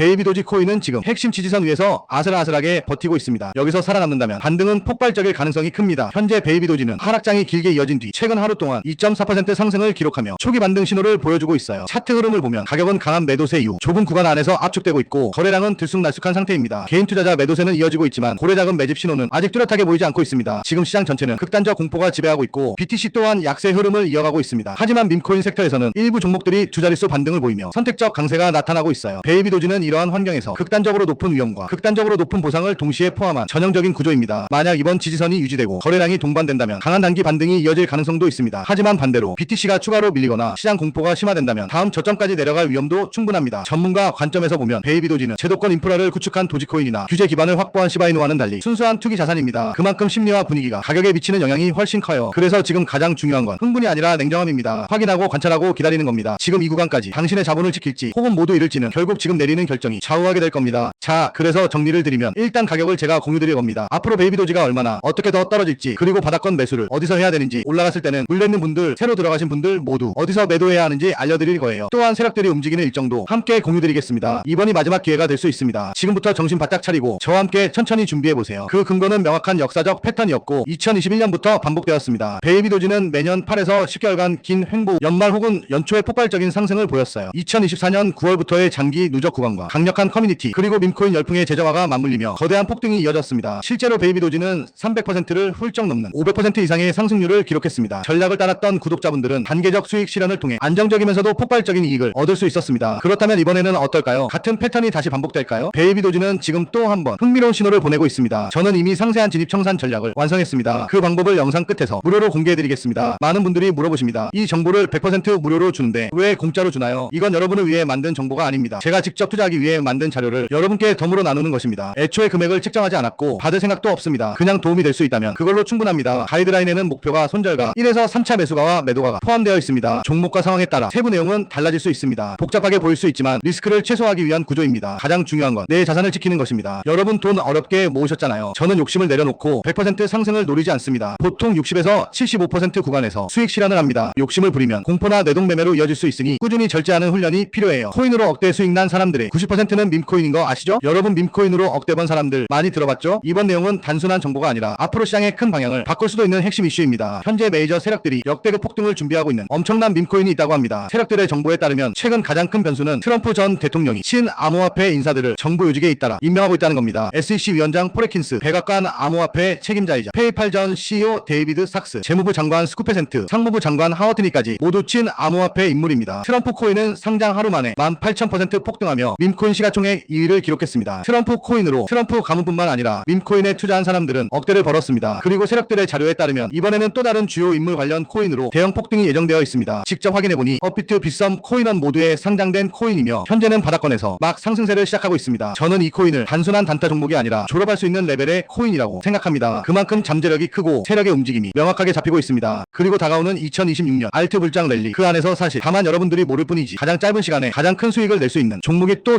베이비 도지 코인은 지금 핵심 지지선 위에서 아슬아슬하게 버티고 있습니다. 여기서 살아남는다면 반등은 폭발적일 가능성이 큽니다. 현재 베이비 도지는 하락장이 길게 이어진 뒤 최근 하루 동안 2.4% 상승을 기록하며 초기 반등 신호를 보여주고 있어요. 차트 흐름을 보면 가격은 강한 매도세 이후 좁은 구간 안에서 압축되고 있고 거래량은 들쑥날쑥한 상태입니다. 개인 투자자 매도세는 이어지고 있지만 고래자금 매집 신호는 아직 뚜렷하게 보이지 않고 있습니다. 지금 시장 전체는 극단적 공포가 지배하고 있고 BTC 또한 약세 흐름을 이어가고 있습니다. 하지만 밈코인 섹터에서는 일부 종목들이 두 자릿수 반등을 보이며 선택적 강세가 나타나고 있어요. 베이비 도지는 이 러한 환경에서 극단적으로 높은 위험과 극단적으로 높은 보상을 동시에 포함한 전형적인 구조입니다. 만약 이번 지지선이 유지되고 거래량이 동반된다면 강한 단기 반등이 이어질 가능성도 있습니다. 하지만 반대로 BTC가 추가로 밀리거나 시장 공포가 심화된다면 다음 저점까지 내려갈 위험도 충분합니다. 전문가 관점에서 보면 베이비 도지는 제도권 인프라를 구축한 도지코인이나 규제 기반을 확보한 시바이누와는 달리 순수한 투기 자산입니다. 그만큼 심리와 분위기가 가격에 미치는 영향이 훨씬 커요. 그래서 지금 가장 중요한 건 흥분이 아니라 냉정함입니다. 확인하고 관찰하고 기다리는 겁니다. 지금 이 구간까지 당신의 자본을 지킬지 혹은 모두 잃을지는 결국 지금 내리는 결정 이 좌우하게 될 겁니다. 자, 그래서 정리를 드리면 일단 가격을 제가 공유드릴 겁니다. 앞으로 베이비 도지가 얼마나 어떻게 더 떨어질지 그리고 바닥권 매수를 어디서 해야 되는지 올라갔을 때는 물려있는 분들 새로 들어가신 분들 모두 어디서 매도해야 하는지 알려드릴 거예요. 또한 세력들이 움직이는 일정도 함께 공유드리겠습니다. 이번이 마지막 기회가 될 수 있습니다. 지금부터 정신 바짝 차리고 저와 함께 천천히 준비해 보세요. 그 근거는 명확한 역사적 패턴이었고 2021년부터 반복되었습니다. 베이비 도지는 매년 8에서 10개월간 긴 횡보 연말 혹은 연초에 폭발적인 상승을 보였어요. 2024년 9월부터의 장기 누적 구간과 강력한 커뮤니티 그리고 밈코인 열풍의 제저화가 맞물리며 거대한 폭등이 이어졌습니다. 실제로 베이비 도지는 300%를 훌쩍 넘는 500% 이상의 상승률을 기록했습니다. 전략을 따랐던 구독자분들은 단계적 수익 실현을 통해 안정적이면서도 폭발적인 이익을 얻을 수 있었습니다. 그렇다면 이번에는 어떨까요? 같은 패턴이 다시 반복될까요? 베이비 도지는 지금 또 한 번 흥미로운 신호를 보내고 있습니다. 저는 이미 상세한 진입 청산 전략을 완성했습니다. 그 방법을 영상 끝에서 무료로 공개해드리겠습니다. 많은 분들이 물어보십니다. 이 정보를 100% 무료로 주는데 왜 공짜로 주나요? 이건 여러분을 위해 만든 정보가 아닙니다. 제가 직접 투자하기 위해 만든 자료를 여러분께 덤으로 나누는 것입니다. 애초에 금액을 책정하지 않았고 받을 생각도 없습니다. 그냥 도움이 될 수 있다면 그걸로 충분합니다. 가이드라인에는 목표가 손절가 1에서 3차 매수가와 매도가가 포함되어 있습니다. 종목과 상황에 따라 세부 내용은 달라질 수 있습니다. 복잡하게 보일 수 있지만 리스크를 최소화하기 위한 구조입니다. 가장 중요한 건 내 자산을 지키는 것입니다. 여러분 돈 어렵게 모으셨잖아요. 저는 욕심을 내려놓고 100% 상승을 노리지 않습니다. 보통 60에서 75% 구간에서 수익 실현을 합니다. 욕심을 부리면 공포나 뇌동매매로 이어질 수 있으니 꾸준히 절제하는 훈련이 필요해요. 코인으로 억대 수익 난 사람들의 90%는 밈코인인 거 아시죠? 여러분 밈코인으로 억대 번 사람들 많이 들어봤죠? 이번 내용은 단순한 정보가 아니라 앞으로 시장의 큰 방향을 바꿀 수도 있는 핵심 이슈입니다. 현재 메이저 세력들이 역대급 폭등을 준비하고 있는 엄청난 밈코인이 있다고 합니다. 세력들의 정보에 따르면 최근 가장 큰 변수는 트럼프 전 대통령이 신 암호화폐 인사들을 정부 요직에 잇따라 임명하고 있다는 겁니다. SEC 위원장 포레킨스, 백악관 암호화폐 책임자이자 페이팔 전 CEO 데이비드 삭스, 재무부 장관 스쿠페센트, 상무부 장관 하워트니까지 모두 친 암호화폐 인물입니다. 트럼프 코인은 상장 하루 만에 18,000% 폭등하며 밈코인 시가총액 2위를 기록했습니다. 트럼프 코인으로 트럼프 가문뿐만 아니라 밈코인에 투자한 사람들은 억대를 벌었습니다. 그리고 세력들의 자료에 따르면 이번에는 또 다른 주요 인물 관련 코인으로 대형 폭등이 예정되어 있습니다. 직접 확인해보니 업비트, 빗썸, 코인원 모두에 상장된 코인이며 현재는 바닥권에서 막 상승세를 시작하고 있습니다. 저는 이 코인을 단순한 단타 종목이 아니라 졸업할 수 있는 레벨의 코인이라고 생각합니다. 그만큼 잠재력이 크고 세력의 움직임이 명확하게 잡히고 있습니다. 그리고 다가오는 2026년 알트 불장 랠리 그 안에서 사실 다만 여러분들이 모를 뿐이지 가장 짧은 시간에 가장 큰 수익을 낼 수 있는 종목이 또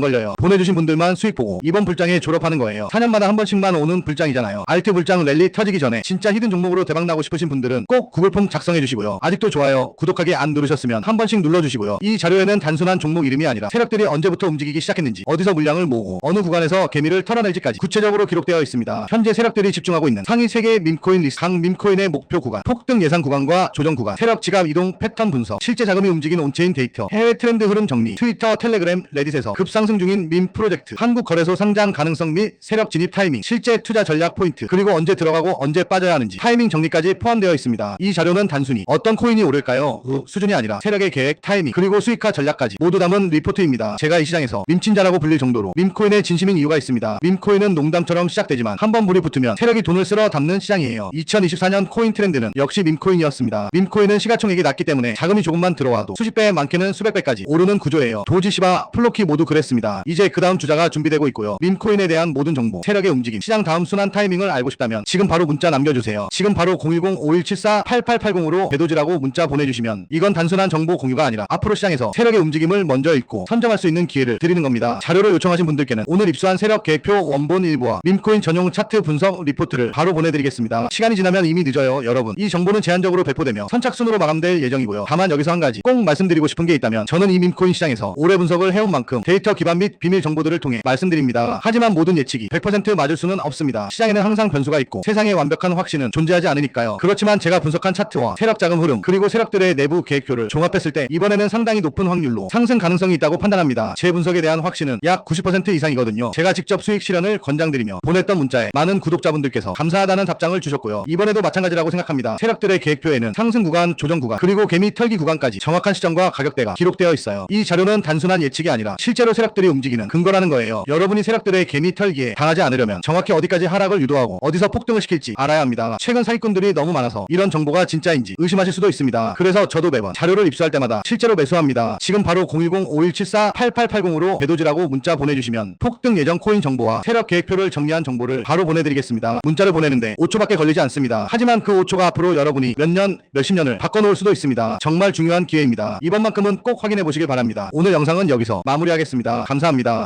걸려요. 보내주신 분들만 수익 보고 이번 불장에 졸업하는 거예요. 4년마다 한 번씩만 오는 불장이잖아요. 알트 불장 랠리 터지기 전에 진짜 히든 종목으로 대박 나고 싶으신 분들은 꼭 구글 폼 작성해 주시고요. 아직도 좋아요, 구독하기 안 누르셨으면 한 번씩 눌러 주시고요. 이 자료에는 단순한 종목 이름이 아니라 세력들이 언제부터 움직이기 시작했는지, 어디서 물량을 모으고 어느 구간에서 개미를 털어낼지까지 구체적으로 기록되어 있습니다. 현재 세력들이 집중하고 있는 상위 세계 밈코인 리스트, 각 밈코인의 목표 구간, 폭등 예상 구간과 조정 구간, 세력 지갑 이동 패턴 분석, 실제 자금이 움직인 온체인 데이터, 해외 트렌드 흐름 정리, 트위터, 텔레그램, 레딧에서 급상 승 중인 민 프로젝트, 한국 거래소 상장 가능성 및 세력 진입 타이밍, 실제 투자 전략 포인트, 그리고 언제 들어가고 언제 빠져야 하는지 타이밍 정리까지 포함되어 있습니다. 이 자료는 단순히 어떤 코인이 오를까요? 그 수준이 아니라 세력의 계획, 타이밍, 그리고 수익화 전략까지 모두 담은 리포트입니다. 제가 이 시장에서 밈친자라고 불릴 정도로 밈코인의 진심인 이유가 있습니다. 밈코인은 농담처럼 시작되지만 한번 불이 붙으면 세력이 돈을 쓸어 담는 시장이에요. 2024년 코인 트렌드는 역시 밈코인이었습니다. 밈코인은 시가총액이 낮기 때문에 자금이 조금만 들어와도 수십 배 많게는 수백 배까지 오르는 구조예요. 도지시바, 플로키 모두 그랬습니다. 있습니다. 이제 그 다음 주자가 준비되고 있고요. 밈코인에 대한 모든 정보, 세력의 움직임, 시장 다음 순환 타이밍을 알고 싶다면 지금 바로 문자 남겨주세요. 지금 바로 010-5174-8880으로 배도지라고 문자 보내주시면 이건 단순한 정보 공유가 아니라 앞으로 시장에서 세력의 움직임을 먼저 읽고 선점할 수 있는 기회를 드리는 겁니다. 자료를 요청하신 분들께는 오늘 입수한 세력 계획표 원본 일부와 밈코인 전용 차트 분석 리포트를 바로 보내드리겠습니다. 시간이 지나면 이미 늦어요, 여러분. 이 정보는 제한적으로 배포되며 선착순으로 마감될 예정이고요. 다만 여기서 한 가지 꼭 말씀드리고 싶은 게 있다면 저는 이 밈코인 시장에서 오래 분석을 해온 만큼 데이터 기반 및 비밀 정보들을 통해 말씀드립니다. 하지만 모든 예측이 100% 맞을 수는 없습니다. 시장에는 항상 변수가 있고 세상에 완벽한 확신은 존재하지 않으니까요. 그렇지만 제가 분석한 차트와 세력 자금 흐름 그리고 세력들의 내부 계획표를 종합했을 때 이번에는 상당히 높은 확률로 상승 가능성이 있다고 판단합니다. 제 분석에 대한 확신은 약 90% 이상이거든요. 제가 직접 수익 실현을 권장드리며 보냈던 문자에 많은 구독자분들께서 감사하다는 답장을 주셨고요. 이번에도 마찬가지라고 생각합니다. 세력들의 계획표에는 상승 구간, 조정 구간, 그리고 개미 털기 구간까지 정확한 시점과 가격대가 기록되어 있어요. 이 자료는 단순한 예측이 아니라 실제로 세력들이 움직이는 근거라는 거예요. 여러분이 세력들의 개미 털기에 당하지 않으려면 정확히 어디까지 하락을 유도하고 어디서 폭등을 시킬지 알아야 합니다. 최근 사기꾼들이 너무 많아서 이런 정보가 진짜인지 의심하실 수도 있습니다. 그래서 저도 매번 자료를 입수할 때마다 실제로 매수합니다. 지금 바로 010-5174-8880으로 배도지라고 문자 보내주시면 폭등 예정 코인 정보와 세력 계획표를 정리한 정보를 바로 보내드리겠습니다. 문자를 보내는데 5초밖에 걸리지 않습니다. 하지만 그 5초가 앞으로 여러분이 몇 년, 몇십 년을 바꿔놓을 수도 있습니다. 정말 중요한 기회입니다. 이번만큼은 꼭 확인해 보시길 바랍니다. 오늘 영상은 여기서 마무리하겠습니다. 감사합니다.